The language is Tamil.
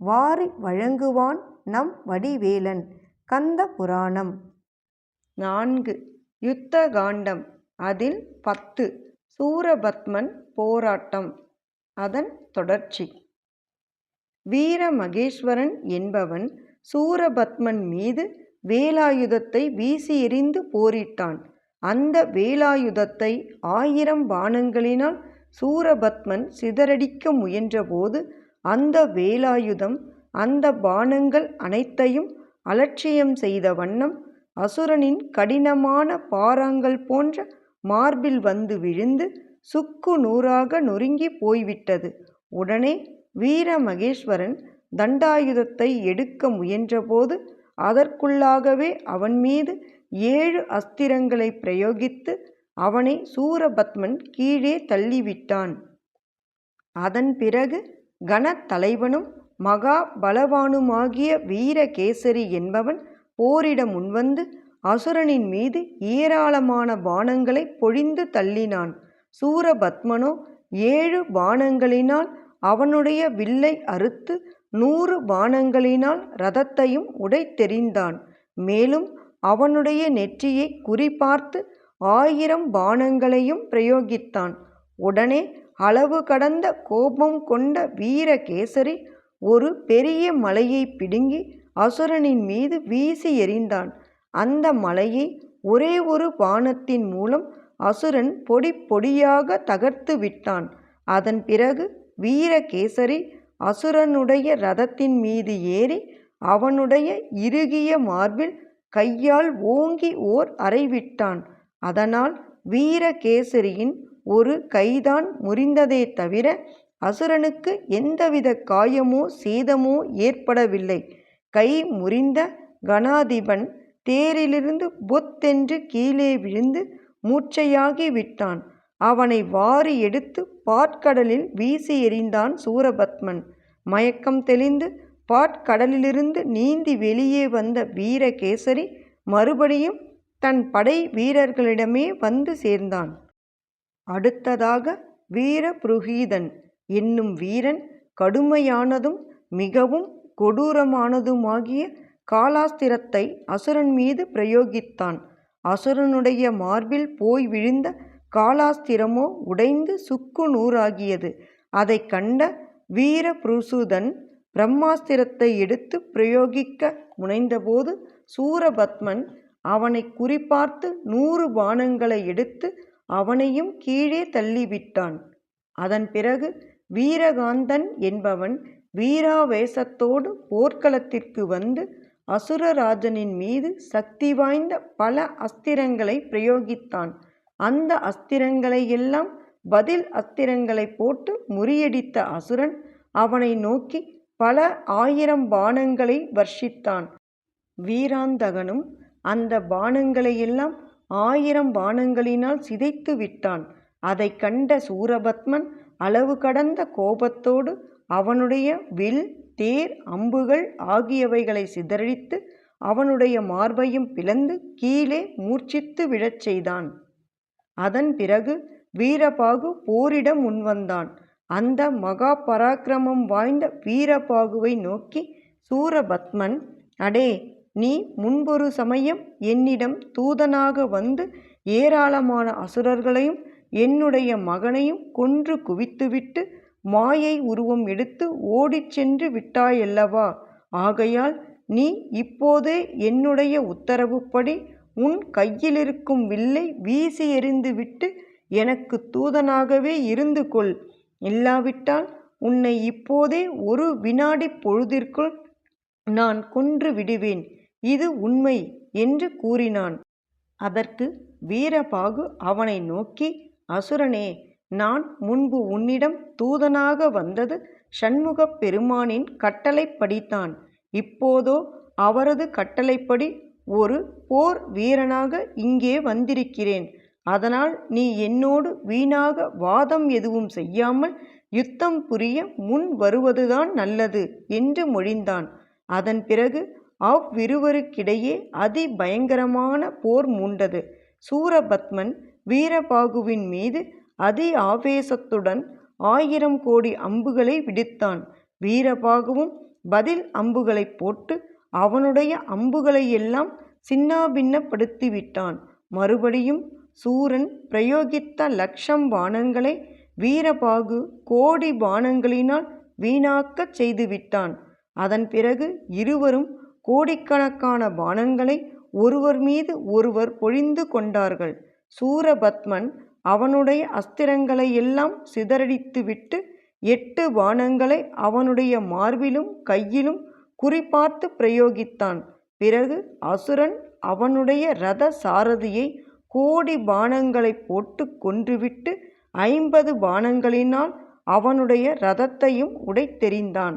வாரி வழங்குவான் நம் வடிவேலன். கந்த புராணம். நான்கு. யுத்த காண்டம். அதில் பத்து. சூரபத்மன் போராட்டம். அதன் தொடர்ச்சி. வீர மகேஸ்வரன் என்பவன் சூரபத்மன் மீது வேலாயுதத்தை வீசி எறிந்து போரிட்டான். அந்த வேலாயுதத்தை ஆயிரம் பானங்களினால் சூரபத்மன் சிதறடிக்க முயன்றபோது அந்த வேலாயுதம் அந்த பாணங்கள் அனைத்தையும் அலட்சியம் செய்த வண்ணம் அசுரனின் கடினமான பாறாங்கல் போன்ற மார்பில் வந்து விழுந்து சுக்கு நூறாக நொறுங்கி போய்விட்டது. உடனே வீர மகேஸ்வரன் தண்டாயுதத்தை எடுக்க முயன்றபோது அதற்குள்ளாகவே அவன் மீது ஏழு அஸ்திரங்களை பிரயோகித்து அவனை சூரபத்மன் கீழே தள்ளிவிட்டான். அதன் பிறகு கணத்தலைவனும் மகா பலவானுமாகிய வீரகேசரி என்பவன் போரிட முன்வந்து அசுரனின் மீது ஏராளமான பானங்களை பொழிந்து தள்ளினான். சூரபத்மனோ ஏழு பானங்களினால் அவனுடைய வில்லை அறுத்து நூறு பானங்களினால் ரதத்தையும் உடைத்தெறிந்தான். மேலும் அவனுடைய நெற்றியை குறிபார்த்து ஆயிரம் பானங்களையும் பிரயோகித்தான். உடனே அளவு கடந்த கோபம் கொண்ட வீரகேசரி ஒரு பெரிய மலையை பிடுங்கி அசுரனின் மீது வீசி எறிந்தான். அந்த மலையை ஒரே ஒரு பானத்தின் மூலம் அசுரன் பொடி பொடியாக தகர்த்து விட்டான். அதன் பிறகு வீரகேசரி அசுரனுடைய ரதத்தின் மீது ஏறி அவனுடைய இறுகிய மார்பில் கையால் ஓங்கி ஓர் அறைவிட்டான் அதனால் வீரகேசரியின் ஒரு கைதான் முறிந்ததே தவிர அசுரனுக்கு எந்தவித காயமோ சேதமோ ஏற்படவில்லை. கை முறிந்த கணாதிபன் தேரிலிருந்து பொத்தென்று கீழே விழுந்து மூச்சையாகி விட்டான். அவனை வாரி எடுத்து பாற்கடலில் வீசி எறிந்தான் சூரபத்மன். மயக்கம் தெளிந்து பாற்கடலிலிருந்து நீந்தி வெளியே வந்த வீரகேசரி மறுபடியும் தன் படை வீரர்களிடமே வந்து சேர்ந்தான். அடுத்ததாக வீரபுருகீதன் என்னும் வீரன் கடுமையானதும் மிகவும் கொடூரமானதுமாகிய காலாஸ்திரத்தை அசுரன் மீது பிரயோகித்தான். அசுரனுடைய மார்பில் போய் விழுந்த காலாஸ்திரமோ உடைந்து சுக்கு நூறாகியது. அதை கண்ட வீரபுருசுதன் பிரம்மாஸ்திரத்தை எடுத்து பிரயோகிக்க முனைந்தபோது சூரபத்மன் அவனை குறிப்பார்த்து நூறு பானங்களை எடுத்து அவனையும் கீழே தள்ளிவிட்டான். அதன் பிறகு வீரகாந்தன் என்பவன் வீராவேசத்தோடு போர்க்களத்திற்கு வந்து அசுரராஜனின் மீது சக்தி வாய்ந்த பல அஸ்திரங்களை பிரயோகித்தான். அந்த அஸ்திரங்களை எல்லாம் பதில் அஸ்திரங்களை போட்டு முறியடித்த அசுரன் அவனை நோக்கி பல ஆயிரம் பானங்களை வர்ஷித்தான். வீராந்தகனும் அந்த பானங்களையெல்லாம் ஆயிரம் பானங்களினால் சிதைத்து விட்டான். அதை கண்ட சூரபத்மன் அளவு கடந்த கோபத்தோடு அவனுடைய வில் தேர் அம்புகள் ஆகியவைகளை சிதறடித்து அவனுடைய மார்பையும் பிளந்து கீழே மூர்ச்சித்து விழச் செய்தான். அதன் பிறகு வீரபாகு போரிடம் முன்வந்தான். அந்த மகா பராக்கிரமம் வாய்ந்த வீரபாகுவை நோக்கி சூரபத்மன் அடே நீ முன்பொரு சமயம் என்னிடம் தூதனாக வந்து ஏராளமான அசுரர்களையும் என்னுடைய மகனையும் கொன்று குவித்துவிட்டு மாயை உருவம் எடுத்து ஓடிச் சென்று விட்டாயல்லவா? ஆகையால் நீ இப்போதே என்னுடைய உத்தரவுப்படி உன் கையிலிருக்கும் வில்லை வீசி எறிந்துவிட்டு எனக்கு தூதனாகவே இருந்து கொள். இல்லாவிட்டால் உன்னை இப்போதே ஒரு வினாடி பொழுதிற்குள் நான் கொன்று விடுவேன். இது உண்மை என்று கூறினான் அதற்கு வீரபாகு அவனை நோக்கி அசுரனே நான் முன்பு உன்னிடம் தூதனாக வந்தது சண்முகப் பெருமானின் கட்டளைப்படித்தான். இப்போதோ அவரது கட்டளைப்படி ஒரு போர் வீரனாக இங்கே வந்திருக்கிறேன். அதனால் நீ என்னோடு வீணாக வாதம் எதுவும் செய்யாமல் யுத்தம் புரிய முன் வருவதுதான் நல்லது என்று மொழிந்தான். அதன் பிறகு அவ்விருவருக்கிடையே அதி பயங்கரமான போர் மூண்டது. சூரபத்மன் வீரபாகுவின் மீது அதி ஆவேசத்துடன் ஆயிரம் கோடி அம்புகளை விடுத்தான். வீரபாகுவும் பதில் அம்புகளைப் போட்டு அவனுடைய அம்புகளையெல்லாம் சின்னாபின்னப்படுத்திவிட்டான். மறுபடியும் சூரன் பிரயோகித்த லக்ஷம் பானங்களை வீரபாகு கோடி பானங்களினால் வீணாக்கச் செய்துவிட்டான். அதன் பிறகு இருவரும் கோடிக்கணக்கான பாணங்களை ஒருவர் மீது ஒருவர் பொழிந்து கொண்டார்கள். சூரபத்மன் அவனுடைய அஸ்திரங்களையெல்லாம் சிதறடித்துவிட்டு எட்டு பானங்களை அவனுடைய மார்பிலும் கையிலும் குறிபார்த்துப் பிரயோகித்தான். பிறகு அசுரன் அவனுடைய இரத சாரதியை கோடி பானங்களை போட்டுக் கொன்றுவிட்டு ஐம்பது பானங்களினால் அவனுடைய இரதத்தையும் உடைத்தெறிந்தான்.